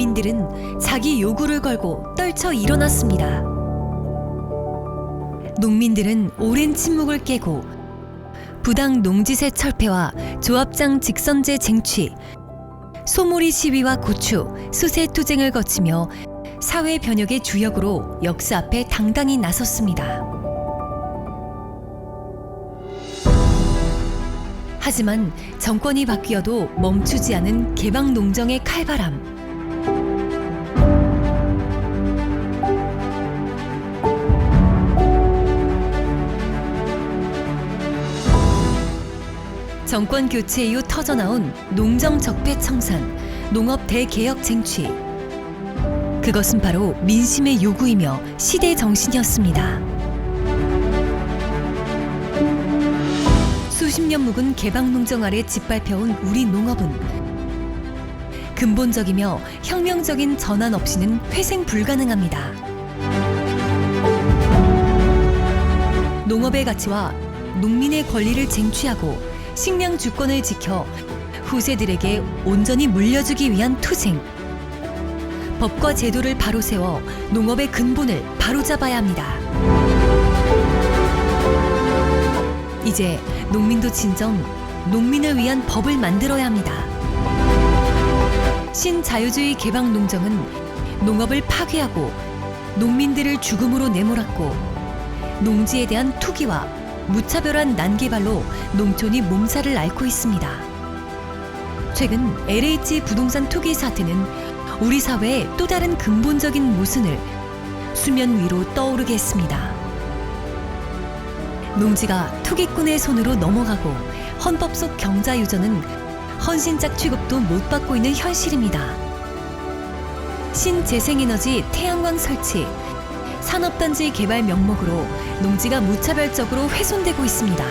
농민들은 자기 요구를 걸고 떨쳐 일어났습니다. 농민들은 오랜 침묵을 깨고 부당 농지세 철폐와 조합장 직선제 쟁취, 소몰이 시위와 고추, 수세 투쟁을 거치며 사회 변혁의 주역으로 역사 앞에 당당히 나섰습니다. 하지만 정권이 바뀌어도 멈추지 않은 개방 농정의 칼바람. 정권 교체 이후 터져나온 농정 적폐 청산, 농업 대개혁 쟁취. 그것은 바로 민심의 요구이며 시대 정신이었습니다. 수십 년 묵은 개방 농정 아래 짓밟혀온 우리 농업은 근본적이며 혁명적인 전환 없이는 회생 불가능합니다. 농업의 가치와 농민의 권리를 쟁취하고 식량 주권을 지켜 후세들에게 온전히 물려주기 위한 투쟁. 법과 제도를 바로 세워 농업의 근본을 바로잡아야 합니다. 이제 농민도 진정 농민을 위한 법을 만들어야 합니다. 신자유주의 개방 농정은 농업을 파괴하고 농민들을 죽음으로 내몰았고 농지에 대한 투기와 무차별한 난개발로 농촌이 몸살을 앓고 있습니다. 최근 LH 부동산 투기 사태는 우리 사회의 또 다른 근본적인 모순을 수면 위로 떠오르게 했습니다. 농지가 투기꾼의 손으로 넘어가고 헌법 속 경자 유전은 헌신작 취급도 못 받고 있는 현실입니다. 신재생에너지 태양광 설치, 산업단지 개발 명목으로 농지가 무차별적으로 훼손되고 있습니다.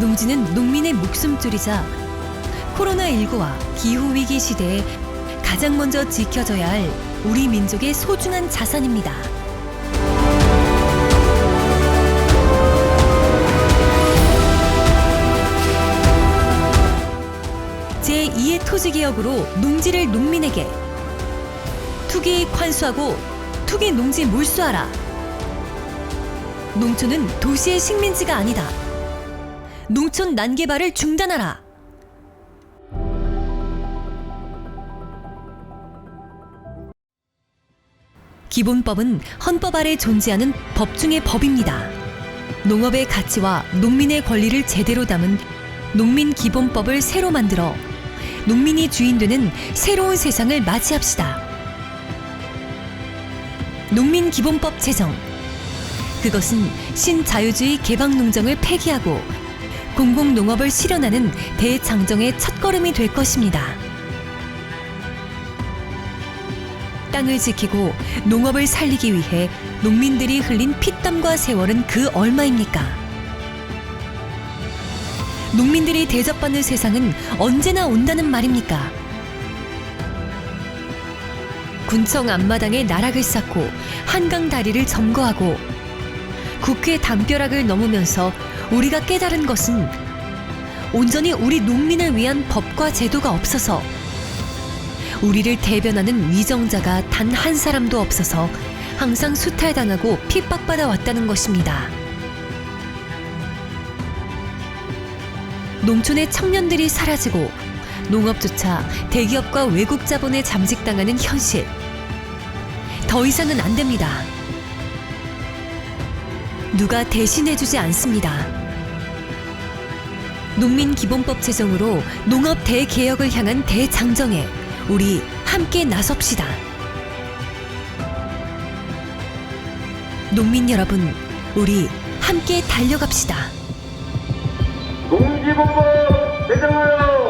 농지는 농민의 목숨줄이자 코로나19와 기후위기 시대에 가장 먼저 지켜져야 할 우리 민족의 소중한 자산입니다. 제2의 토지개혁으로 농지를 농민에게 투기 관수하고 투기 농지 몰수하라. 농촌은 도시의 식민지가 아니다. 농촌 난개발을 중단하라. 기본법은 헌법 아래 존재하는 법 중의 법입니다. 농업의 가치와 농민의 권리를 제대로 담은 농민 기본법을 새로 만들어 농민이 주인 되는 새로운 세상을 맞이합시다. 농민 기본법 제정. 그것은 신자유주의 개방 농정을 폐기하고 공공 농업을 실현하는 대장정의 첫걸음이 될 것입니다. 땅을 지키고 농업을 살리기 위해 농민들이 흘린 피땀과 세월은 그 얼마입니까? 농민들이 대접받는 세상은 언제나 온다는 말입니까? 군청 앞마당에 나락을 쌓고 한강 다리를 점거하고 국회 담벼락을 넘으면서 우리가 깨달은 것은 온전히 우리 농민을 위한 법과 제도가 없어서 우리를 대변하는 위정자가 단 한 사람도 없어서 항상 수탈당하고 핍박받아 왔다는 것입니다. 농촌의 청년들이 사라지고 농업조차 대기업과 외국 자본에 잠식당하는 현실. 더 이상은 안 됩니다. 누가 대신해주지 않습니다. 농민 기본법 제정으로 농업 대개혁을 향한 대장정에 우리 함께 나섭시다. 농민 여러분, 우리 함께 달려갑시다. 농지보고 제정하여